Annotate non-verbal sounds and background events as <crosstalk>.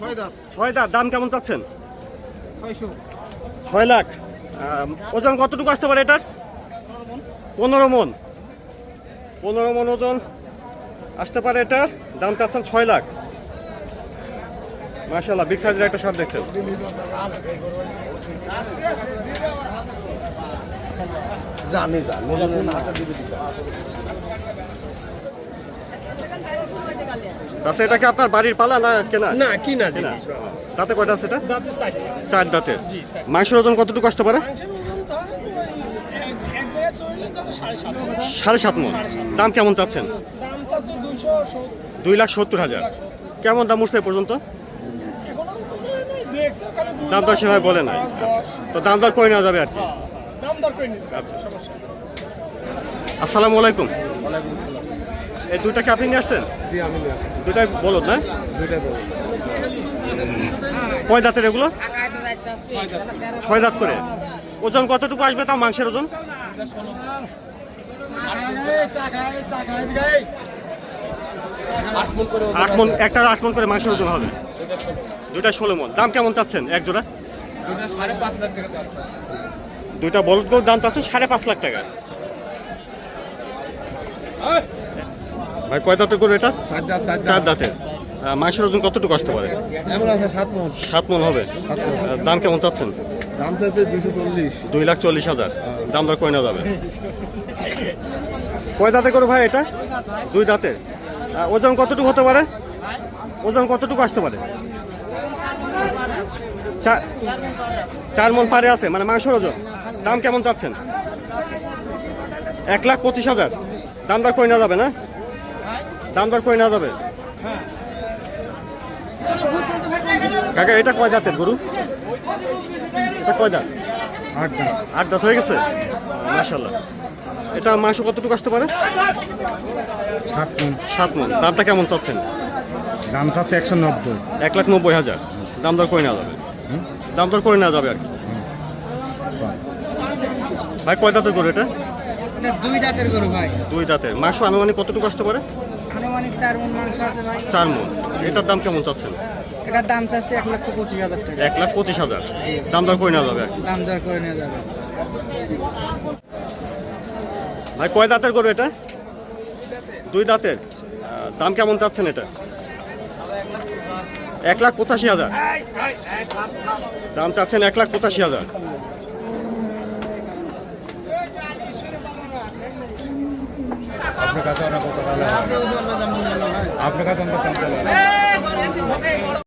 ছয় দাঁত। ছয় দাঁত। দাম কেমন চাচ্ছেন? ছয়শো। ছয় লাখ। ওজন কতটুকু আসতে পারে এটার? পনেরো মন। পনেরো মন। ওজন আসতে পারে এটার। দাম চাচ্ছেন ছয় লাখ। মাশাল্লাহ বিগ সাইজের একটা সব দেখছেন। জানি জানি। আচ্ছা এটা কি আপনার বাড়ির পালা না কেনা? না কি না কেনা? দাঁতে কয়টা আছে এটা? দাঁতে চারটে। চার দাঁতের জি, মাংসের ওজন কতটুকু আসতে পারে? সাড়ে সাত। মন। দাম কেমন চাচ্ছেন? দাম চাচ্ছে দুইশো দুই লাখ সত্তর হাজার। কেমন দাম উঠছে এ পর্যন্ত? দাম লাখ, সেভাবে বলে নাই। দশ। তো দাম দর করে নেওয়া যাবে আর কি? হ্যাঁ, দাম দর করে আচ্ছা। আসসালামু আলাইকুম। এই দুইটা কি আপনি নিয়ে আসছেন দুইটাই বলুন না? কয় দাঁতের এগুলো? ছয় দাঁত করে। ওজন কতটুকু আসবে তাও মাংসের ওজন? আট মন একটা আট মন করে মাংসের ওজন হবে। দুইটা ষোলো মন। দাম কেমন চাচ্ছেন? এক জোড়া? দুইটা বলদ দাম চাচ্ছেন সাড়ে পাঁচ লাখ টাকা। ভাই কয় দাঁতের গরু এটা? চার দাঁত চার চার দাঁতের। মাংসের ওজন কতটুকু আসতে পারে? এমন আছে সাত মন। সাত মন হবে? দাম কেমন চাচ্ছেন? দাম চাইছে দুশো চল্লিশ। দুই লাখ চল্লিশ হাজার। দাম দর করে নেওয়া যাবে? <laughs> কয় দাঁতে করো ভাই এটা? দুই দাঁতের। ওজন কতটুকু হতে পারে? ওজন কতটুকু আসতে পারে? চার মন পারে আছে মানে মাংসের ওজন। দাম কেমন চাচ্ছেন? এক লাখ পঁচিশ হাজার। দাম দর করে নেওয়া যাবে না? দাম দর করে নেওয়া যাবে? কাকা এটা কয় দাঁতের গরু? এটা কয় দাঁত আট দাম আট দাঁত হয়ে গেছে? মাশাল্লাহ এটা মাংস কতটুকু আসতে পারে? সাত মন। সাত মন। দামটা কেমন চাচ্ছেন? দাম চাচ্ছে একশো নব্বই। এক লাখ নব্বই হাজার। দাম দর করে নেওয়া যাবে? দাম দর করে নেওয়া যাবে আর কি? ভাই কয় দাঁতের গরু এটা? এটা দুই দাঁতের গরু ভাই। দুই দাঁতের মাংস আনুমানিক কতটুকু আসতে পারে? আনুমানিক চার মন মাংস আছে ভাই। চার মন এটার দাম কেমন চাচ্ছেন? এটার দাম চাচ্ছে এক লক্ষ পঁচিশ হাজার টাকা। এক লাখ পঁচিশ হাজার। দাম দর করে নেওয়া যাবে? দাম দর করে নেওয়া যাবে। ভাই কয় দাঁতের গরু এটা? দুই দাঁতের। দাম কেমন চাচ্ছেন এটা? এক লাখ পঁচাশি হাজার। দাম চাচ্ছেন এক লাখ পঁচাশি হাজার। আপনার কাছে ওরা কত আপনার কাছে